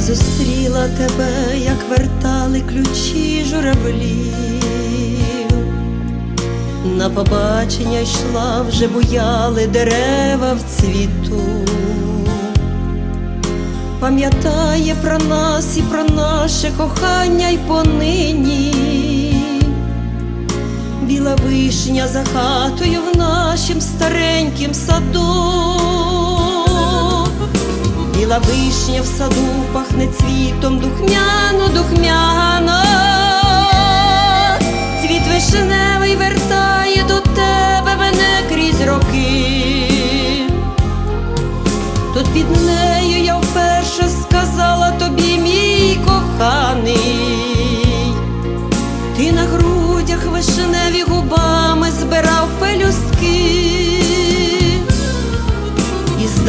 Зустріла тебе, як вертали ключі журавлів. На побачення йшла, вже буяли дерева в цвіту. Пам'ятає про нас і про наше кохання й понині. Біла вишня за хатою в нашім старенькім саду. Біла вишня в саду пахне цвітом духмяно, духмяно.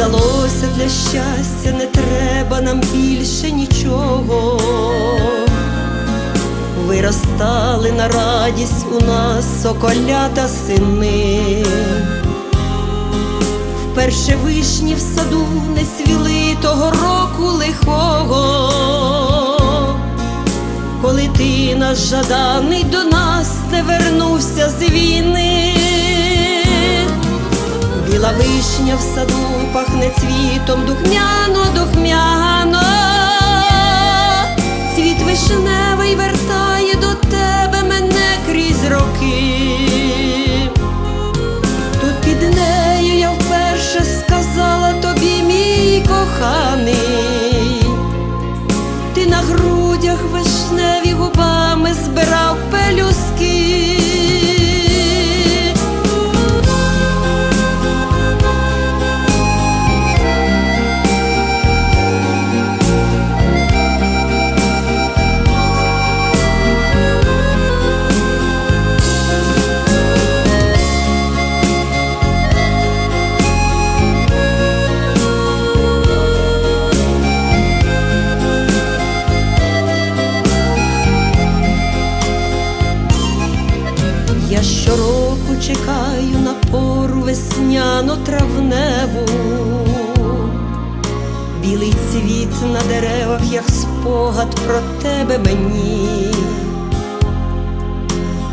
І здалося для щастя не треба нам більше нічого. Виростали на радість у нас соколята сини. Вперше вишні в саду не свіли того року лихого, коли ти наш жаданий до нас не вернувся з війни. Біла вишня в саду пахне цвітом духмяно, духмяно. Цвіт вишневий чекаю на пору весняно травневу, білий цвіт на деревах, як спогад про тебе мені.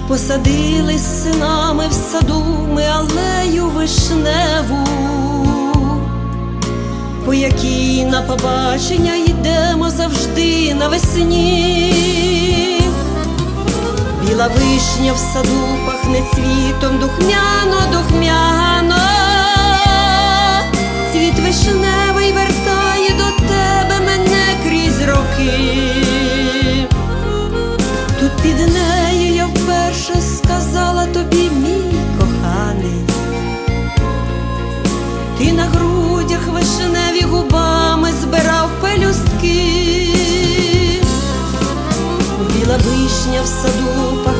Посадили синами в саду ми алею вишневу, по якій на побачення йдемо завжди навесні. Біла вишня в саду пахне цвітом духмяно, духмяно, цвіт вишневий вертає до тебе мене крізь роки. Тут під нею я вперше сказала тобі, мій коханий, ти на грудях вишневі губами збирав пелюстки. Біла вишня в саду.